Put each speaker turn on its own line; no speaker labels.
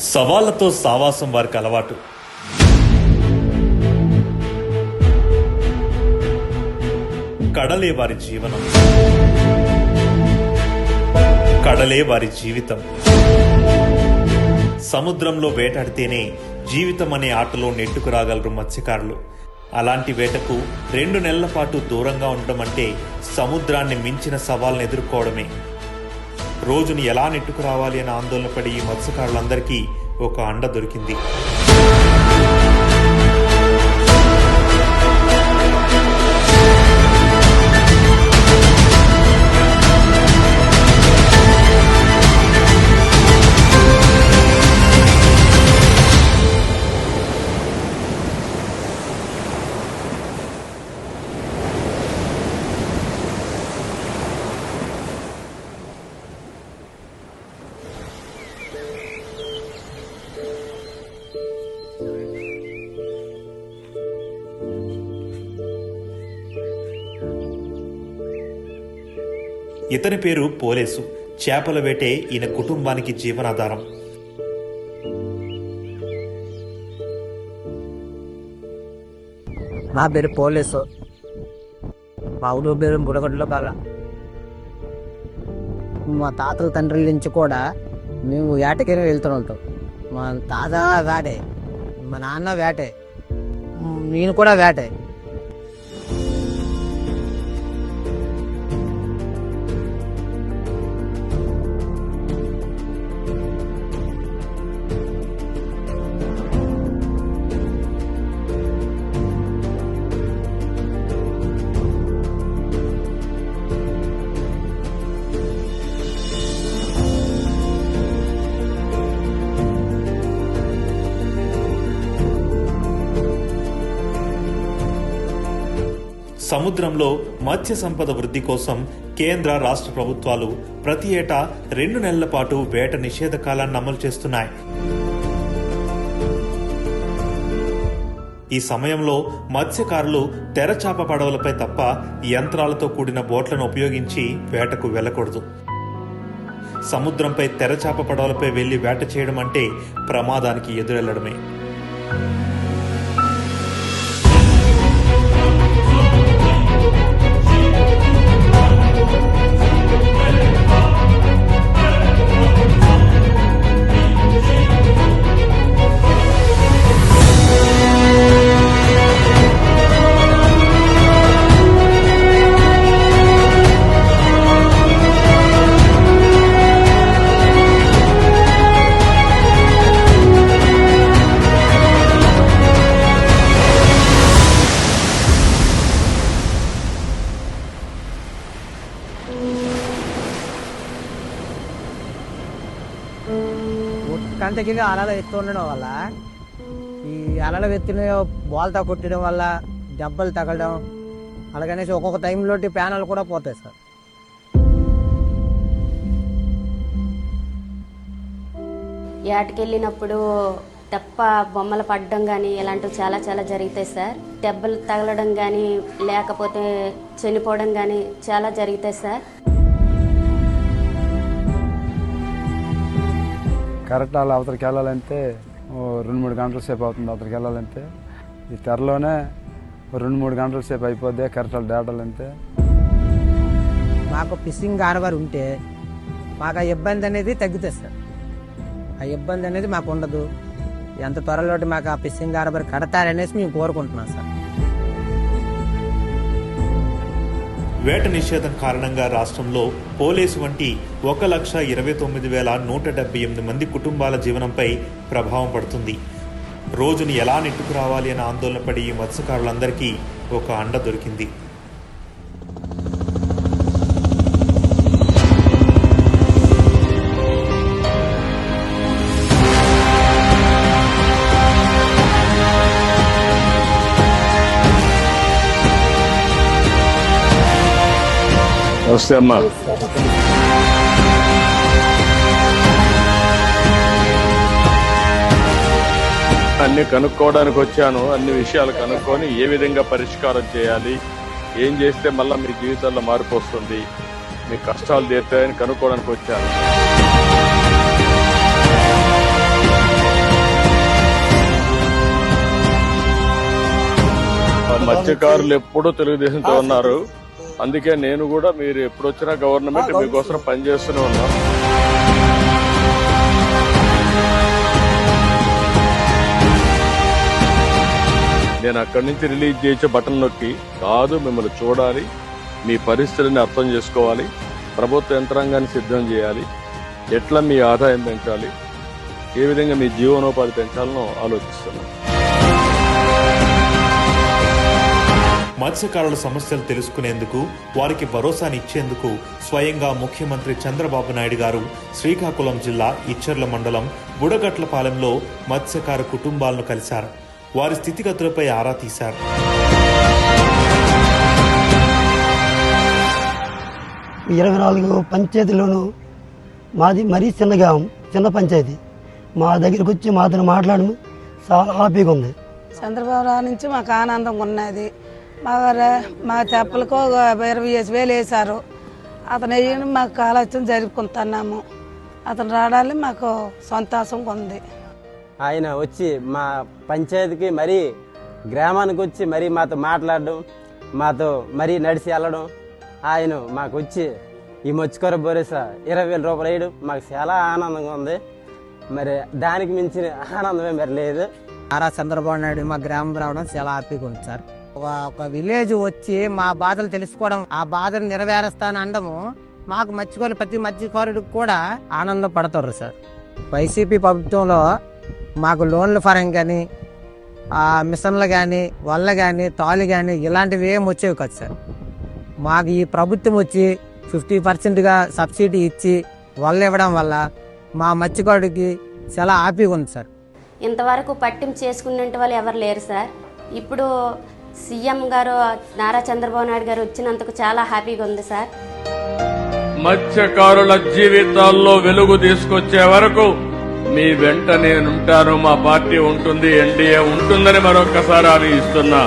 సవాళ్ళతో సావాసం వారికి అలవాటు. కడలే వారి జీవనం. కడలే వారి జీవితం. సముద్రంలో వేటాడితేనే జీవితం అనే ఆటలో నెట్టుకు రాగలరు మత్స్యకారులు. అలాంటి వేటకు రెండు నెలల పాటు దూరంగా ఉండడం అంటే సముద్రాన్ని మించిన సవాల్ని ఎదుర్కోవడమే. రోజుని ఎలా నెట్టుకురావాలి అని ఆందోళన పడి ఈ మత్స్యకారులందరికీ ఒక అండ దొరికింది. ఇతని పేరు పోలేసు. చేపల వేటే ఈయన కుటుంబానికి జీవనాధారం.
నా పేరు పోలీసు. మా ఊరు పేరు బుడగడ్లో బాగా మా తాతల తండ్రుల నుంచి కూడా మేము వేటకైనా వెళ్తూ ఉంటాం. మా తాత వేటే మా నాన్న వేటే నేను కూడా వేటే.
సముద్రంలో మత్స్య సంపద వృద్ధి కోసం కేంద్ర రాష్ట్ర ప్రభుత్వాలు ప్రతి ఏటా రెండు నెలల పాటు వేట నిషేధ కాలాన్ని అమలు చేస్తున్నాయి. ఈ సమయంలో మత్స్యకారులు తెరచాప పడవలపై తప్ప యంత్రాలతో కూడిన బోట్లను ఉపయోగించి వేటకు వెళ్ళకూడదు. సముద్రంపై తెరచాప పడవలపై వెళ్ళి వేట చేయడం అంటే ప్రమాదానికి ఎదురెళ్ళడమే. Thank you.
కంటకి అలలు ఎత్తు ఉండడం వల్ల ఈ అలలు ఎత్తిన బోల్తా కొట్టడం వల్ల దెబ్బలు తగలడం అలాగనేసి ఒక్కొక్క టైంలో ప్యానల్ కూడా పోతాయి సార్.
ఏటకెళ్ళినప్పుడు తెప్ప బొమ్మలు పడడం కానీ ఇలాంటివి చాలా చాలా జరుగుతాయి సార్. దెబ్బలు తగలడం కానీ లేకపోతే చనిపోవడం కానీ చాలా జరుగుతాయి సార్.
కరెక్ట్ అలా అవతలికి వెళ్ళాలంటే రెండు మూడు గంటల సేపు అవుతుంది అవతలికి వెళ్ళాలంటే. ఈ తెరలోనే రెండు మూడు గంటల సేపు అయిపోద్ది కరెక్ట్ దాటాలంటే.
మాకు ఫిషింగ్ హార్బర్ ఉంటే మాకు ఆ ఇబ్బంది అనేది తగ్గుతుంది సార్. ఆ ఇబ్బంది అనేది మాకు ఉండదు. ఎంత త్వరలో మాకు ఆ ఫిషింగ్ హార్బర్ కడతారనేసి మేము కోరుకుంటున్నాం సార్.
వేట నిషేధం కారణంగా రాష్ట్రంలో పోలీసు వంటి ఒక లక్ష ఇరవై తొమ్మిది వేల నూట డెబ్బై ఎనిమిది మంది కుటుంబాల జీవనంపై ప్రభావం పడుతుంది. రోజుని ఎలా నెట్టుకురావాలి అని ఆందోళన పడి ఈ మత్స్యకారులందరికీ ఒక అండ దొరికింది.
నమస్తే అమ్మా అన్ని కనుక్కోవడానికి వచ్చాను అన్ని విషయాలు కనుక్కొని ఏ విధంగా పరిష్కారం చేయాలి ఏం చేస్తే మళ్ళీ మీ జీవితాల్లో మార్పు వస్తుంది మీ కష్టాలు తీర్తాయని కనుక్కోవడానికి వచ్చాను. మత్స్యకారులు ఎప్పుడూ తెలుగుదేశంతో ఉన్నారు. అందుకే నేను కూడా మీరు ఎప్పుడు వచ్చినా గవర్నమెంట్ మీకోసం పనిచేస్తూనే ఉన్నాం. నేను అక్కడి నుంచి రిలీజ్ చేసే బటన్ నొక్కి కాదు మిమ్మల్ని చూడాలి మీ పరిస్థితిని అర్థం చేసుకోవాలి ప్రభుత్వ యంత్రాంగాన్ని సిద్ధం చేయాలి ఎట్లా మీ ఆదాయం పెంచాలి ఏ విధంగా మీ జీవనోపాధి పెంచాలనో ఆలోచిస్తున్నాను
మత్స్యకారుల సమస్యలు తెలుసుకునేందుకు వారికి భరోసాని ఇచ్చేందుకు స్వయంగా ముఖ్యమంత్రి చంద్రబాబు నాయుడు గారు శ్రీకాకుళం జిల్లా ఇచ్చర్ల మండలం బుడగట్లపాలెంలో మత్స్యకార కుటుంబాలను కలిశారు. వారి స్థితిగతులపై ఆరా తీశారు.
ఇరవై నాలుగు పంచాయతీలోను మాది మరీ చిన్న గ్రామం చిన్న పంచాయతీ. మా దగ్గరికి వచ్చి మాతో మాట్లాడడం చాలా హ్యాపీగా ఉంది
చంద్రబాబు నుంచి మాకు ఆనందంగా ఉన్నది. మా మా తెప్పలకు ఒక ఇరవై ఐదు వేలు వేశారు. అతను వేయడం మాకు ఆలోచన జరుపుకుంటున్నాము. అతను రావడానికి మాకు సంతోషంగా ఉంది.
ఆయన వచ్చి మా పంచాయతీకి మరీ గ్రామానికి వచ్చి మరీ మాతో మాట్లాడడం మాతో మరీ నడిచి వెళ్ళడం ఆయన మాకు వచ్చి ఈ మచ్చుకొర బొరేస ఇరవై వేల రూపాయలు వేయడం మాకు చాలా ఆనందంగా ఉంది. మరి దానికి మించిన ఆనందమే మరి లేదు.
నారా చంద్రబాబు నాయుడు మా గ్రామం రావడం చాలా హ్యాపీగా ఉంది సార్. ఒక విలేజ్ వచ్చి మా బాధలు తెలుసుకోవడం ఆ బాధలు నెరవేరుస్తాను అనడము మాకు మర్చిపోయిన ప్రతి మత్స్యకారుడికి కూడా ఆనందం పడతారు సార్. వైసీపీ ప్రభుత్వంలో మాకు లోన్ల ఫరం కానీ ఆ మిషన్లు కానీ వల్ల కానీ తాళ్ళు కానీ ఇలాంటివి ఏం వచ్చేవి కాదు సార్. మాకు ఈ ప్రభుత్వం వచ్చి ఫిఫ్టీ పర్సెంట్గా సబ్సిడీ ఇచ్చి వల్ల ఇవ్వడం వల్ల మా మత్స్యకారుడికి చాలా హ్యాపీగా ఉంది సార్.
ఇంతవరకు పట్టింపు చేసుకునే వాళ్ళు ఎవరు లేరు సార్. ఇప్పుడు సీఎం గారు నారా చంద్రబాబు నాయుడు గారు వచ్చినందుకు చాలా హ్యాపీగా ఉంది సార్.
మత్స్యకారుల జీవితాల్లో వెలుగు తీసుకొచ్చే వరకు మీ వెంట నేనుంటాను మా పార్టీ ఉంటుంది ఎన్డీఏ ఉంటుందని మరొకసారి హామీ ఇస్తున్నా